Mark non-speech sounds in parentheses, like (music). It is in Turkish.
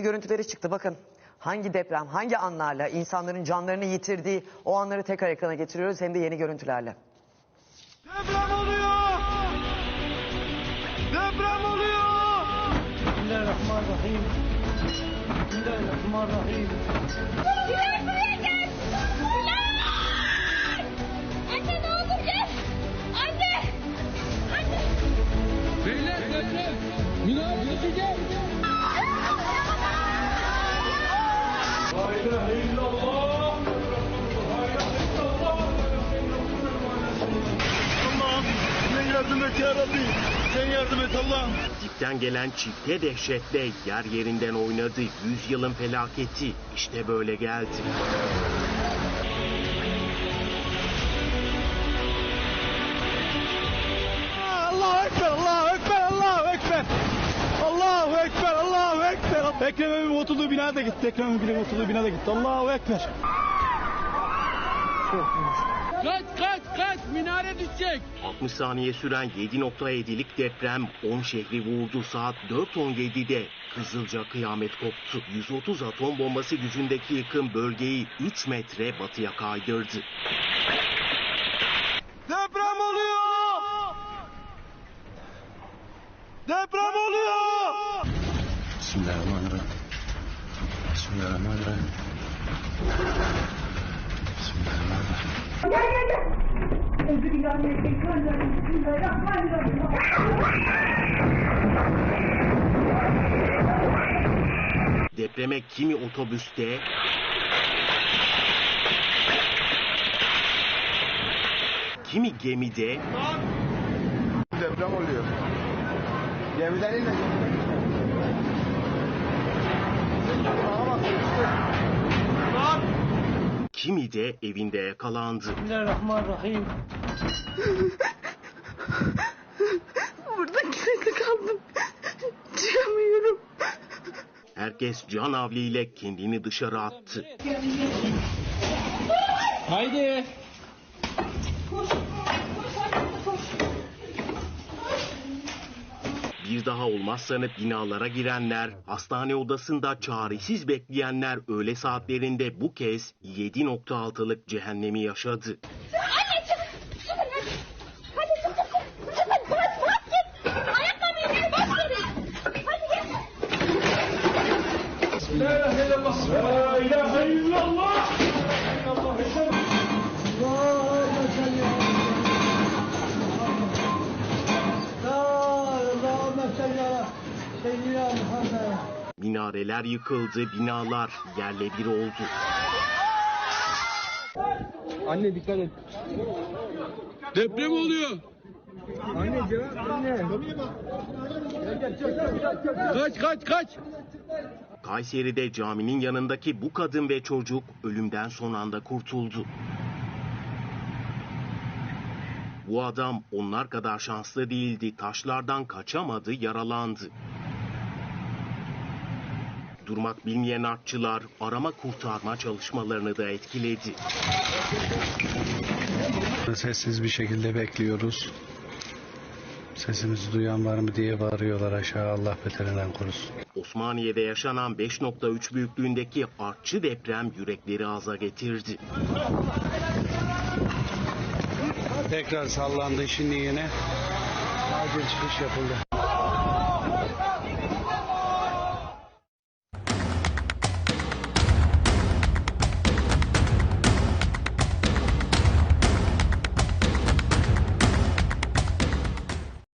görüntüleri çıktı bakın. Hangi deprem, hangi anlarla insanların canlarını yitirdiği o anları tekrar ekrana getiriyoruz hem de yeni görüntülerle. Deprem oluyor! Deprem oluyor! Bismillahirrahmanirrahim. Bismillahirrahmanirrahim. Bilal buraya gel! Bilal! Anne ne olur gel! Anne! Anne! Beyler deprem! Minare düşecek! Yardım et ya Rabbi. Sen yardım et Allah'ım. Dipten gelen çifte dehşetle yer yerinden oynadı. Yüzyılın felaketi işte böyle geldi. Allahu Ekber, Allahu Ekber, Allahu Ekber. Allahu Ekber, Allahu Ekber. Ekrem Emin oturduğu bina da gitti. Ekrem Emin oturduğu bina da gitti. Allahu Ekber. Kaç kaç kaç! Minare düşecek! 60 saniye süren 7.7'lik deprem 10 şehri vurdu. Saat 4.17'de Kızılca kıyamet koptu. 130 atom bombası gücündeki yıkım bölgeyi 3 metre batıya kaydırdı. Deprem oluyor! Deprem oluyor! Bismillahirrahmanirrahim. Bismillahirrahmanirrahim. Bismillahirrahmanirrahim. Depreme kimi otobüste, kimi gemide, Deprem oluyor. Gemiden inme. Kimi de evinde yakalandı. Bismillahirrahmanirrahim. (laughs) Burada kilitli kaldım. Çıkamıyorum. Herkes can havliyle kendini dışarı attı. Haydi! Daha olmaz sanıp binalara girenler, hastane odasında çaresiz bekleyenler öğle saatlerinde bu kez 7.6'lık cehennemi yaşadı. Anne çık! Çıkın Minareler yıkıldı, binalar yerle bir oldu. Anne dikkat et. Deprem oluyor! Anne cevap anne. Kaç kaç kaç! Kayseri'de caminin yanındaki bu kadın ve çocuk ölümden son anda kurtuldu. Bu adam onlar kadar şanslı değildi. Taşlardan kaçamadı, yaralandı. Durmak bilmeyen artçılar arama kurtarma çalışmalarını da etkiledi. Sessiz bir şekilde bekliyoruz. Sesimizi duyan var mı diye bağırıyorlar aşağı Allah beterinden korusun. Osmaniye'de yaşanan 5.3 büyüklüğündeki artçı deprem yürekleri aza getirdi. Tekrar sallandı şimdi yine. Acil çıkış yapıldı.